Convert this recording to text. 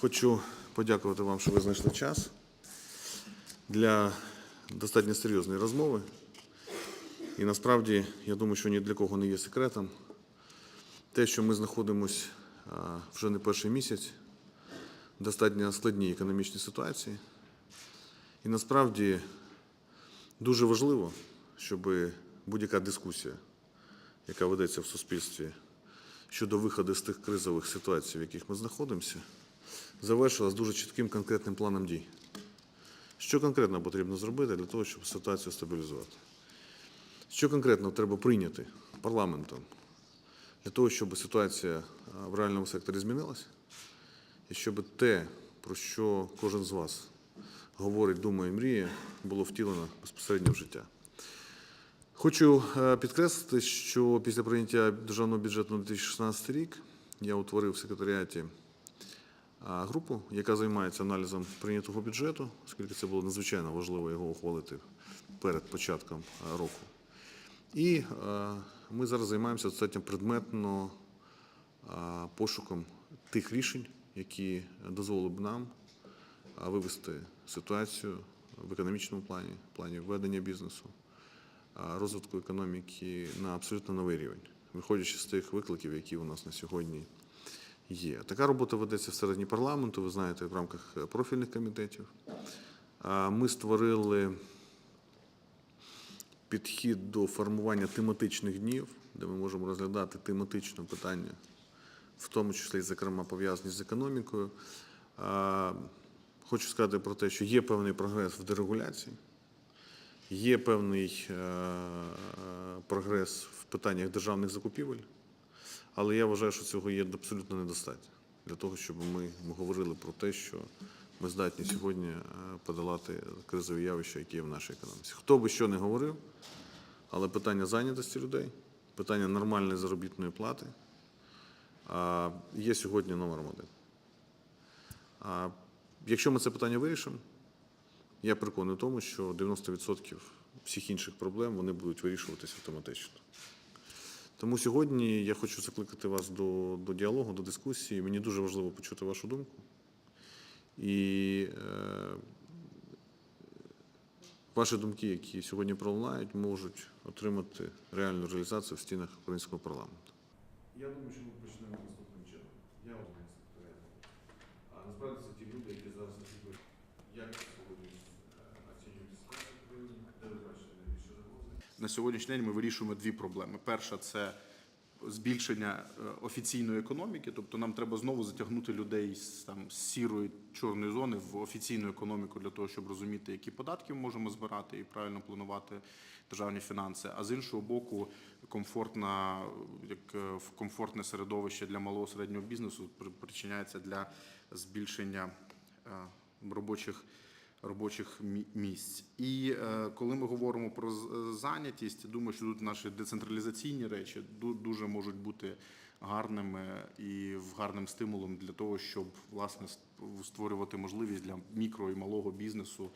Хочу подякувати вам, що ви знайшли час для достатньо серйозної розмови. І насправді, я думаю, що ні для кого не є секретом. Те, що ми знаходимося вже не перший місяць достатньо складній економічній ситуації. І насправді дуже важливо, щоб будь-яка дискусія, яка ведеться в суспільстві щодо виходу з тих кризових ситуацій, в яких ми знаходимося, завершилась дуже чітким конкретним планом дій. Що конкретно потрібно зробити для того, щоб ситуацію стабілізувати? Що конкретно треба прийняти парламентом для того, щоб ситуація в реальному секторі змінилася, і щоб те, про що кожен з вас говорить, думає, мріє, було втілено безпосередньо в життя. Хочу е, підкреслити, що після прийняття державного бюджету на 2016 рік я утворив в секретаріаті групу, яка займається аналізом прийнятого бюджету, оскільки це було надзвичайно важливо його ухвалити перед початком року. І ми зараз займаємося достатньо предметно пошуком тих рішень, які дозволили б нам вивести ситуацію в економічному плані, в плані ведення бізнесу, розвитку економіки на абсолютно новий рівень, виходячи з тих викликів, які у нас на сьогодні є. Така робота ведеться всередині парламенту, ви знаєте, в рамках е, профільних комітетів. Ми створили підхід до формування тематичних днів, де ми можемо розглядати тематично питання, в тому числі, зокрема, пов'язані з економікою. Хочу сказати про те, що є певний прогрес в дерегуляції, є певний е, прогрес в питаннях державних закупівель, але я вважаю, що цього є абсолютно недостатньо для того, щоб ми говорили про те, що ми здатні сьогодні е, подолати кризові явища, які є в нашій економіці. Хто би що не говорив, але питання зайнятості людей, питання нормальної заробітної плати є сьогодні номером один. Якщо ми це питання вирішимо, я переконаний в тому, що 90% всіх інших проблем вони будуть вирішуватися автоматично. Тому сьогодні я хочу закликати вас до, до діалогу, до дискусії. Мені дуже важливо почути вашу думку. І е, ваші думки, які сьогодні пролунають, можуть отримати реальну реалізацію в стінах українського парламенту. Я думаю, що ми почнемо наступним чином. Я один секретаря. А насправді це ті люди, які зараз оцінюють, як сьогодні е, оцінюють ситуацію в країні, де ви бачите найбільше загрози. На сьогоднішній день ми вирішуємо дві проблеми. Перша це збільшення е, офіційної економіки, тобто нам треба знову затягнути людей з там з сірої чорної зони в офіційну економіку для того, щоб розуміти, які податки ми можемо збирати і правильно планувати державні фінанси. А з іншого боку, комфортна як е, в комфортне середовище для малого середнього бізнесу при- причиняється для збільшення е, робочих робочих мі- місць. І е, коли ми говоримо про з- зайнятість, думаю, що тут наші децентралізаційні речі ду- дуже можуть бути гарними і гарним стимулом для того, щоб власне ст- створювати можливість для мікро і малого бізнесу.